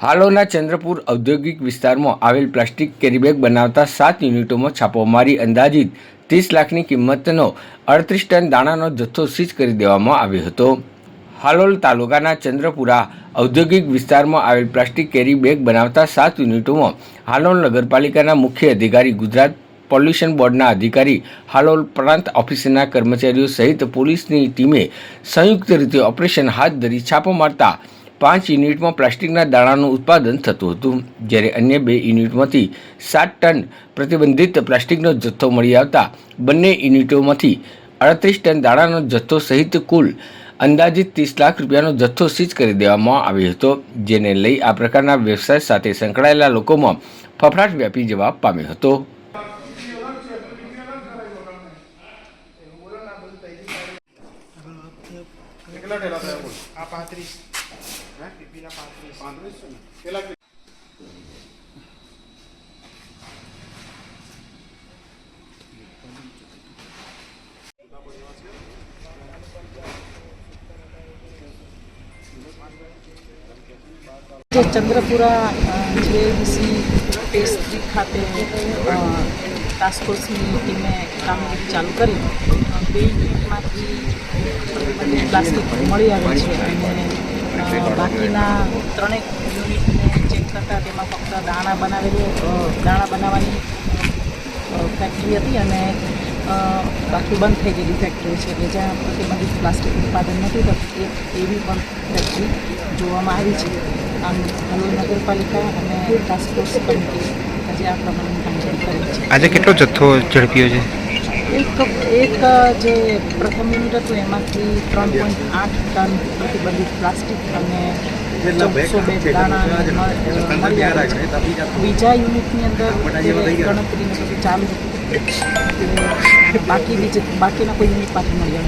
હાલોલના ચંદ્રપુર ઔદ્યોગિક વિસ્તારમાં આવેલ પ્લાસ્ટિક કેરીબેગ બનાવતા સાત યુનિટોમાં છાપો મારી અંદાજિત ત્રીસ લાખની કિંમતનો અડત્રીસ ટન દાણાનો જથ્થો સીઝ કરી દેવામાં આવ્યો હતો. હાલોલ તાલુકાના ચંદ્રપુરા ઔદ્યોગિક વિસ્તારમાં આવેલ પ્લાસ્ટિક કેરી બેગ બનાવતા સાત યુનિટોમાં હાલોલ નગરપાલિકાના મુખ્ય અધિકારી, ગુજરાત પોલ્યુશન બોર્ડના અધિકારી, હાલોલ પ્રાંત ઓફિસના કર્મચારીઓ સહિત પોલીસની ટીમે સંયુક્ત રીતે ઓપરેશન હાથ ધરી છાપો મારતા પાંચ યુનિટમાં પ્લાસ્ટિકના દાણાનું ઉત્પાદન થતું હતું. જ્યારે અન્ય બે યુનિટમાંથી સાત ટન પ્રતિબંધિત પ્લાસ્ટિકનો જથ્થો મળી આવતા બંને યુનિટોમાંથી અડત્રીસ ટન દાણાનો જથ્થો સહિત કુલ અંદાજિત ત્રીસ લાખ રૂપિયાનો જથ્થો સીઝ કરી દેવામાં આવ્યો હતો જેને લઈ આ પ્રકારના વ્યવસાય સાથે સંકળાયેલા લોકોમાં ફફડાટ વ્યાપી જવા પામ્યો હતો. કેટલા આ પાંત્રીસ. જે ચંદ્રપુરા જે ફેસ થ્રી ખાતે ટાસ્કફોર્સની ટાસ્ક ટીમે કામગીરી ચાલુ કરી બે યુનિટમાંથી પ્લાસ્ટિક મળી આવે છે અને બાકીના ત્રણેક યુનિટને ચેક કરતાં તેમાં ફક્ત દાણા બનાવેલું દાણા બનાવવાની ફેક્ટરી હતી અને બાકી બંધ થઈ ગયેલી ફેક્ટરી છે. કે જ્યાં પ્રતિબંધિત પ્લાસ્ટિક ઉત્પાદન નથી થતું એક એવી પણ ફેક્ટરી જોવામાં આવી છે. આમ હલોલ નગરપાલિકા અને ટાસ્ક ફોર્સ કમિટી આજે આ પ્રમાણે કામગીરી કરી છે. આજે કેટલો જથ્થો ઝડપ્યો છે? એક એક જે પ્રથમ યુનિટ હતું એમાંથી ત્રણ પોઈન્ટ આઠ ટન પ્રતિબંધિત પ્લાસ્ટિક અને ચૌદસો બે દાણા બીજા યુનિટની અંદર ગણતરી ચાલુ. બાકી બીજે બાકીના કોઈ યુનિટ પાછી મળી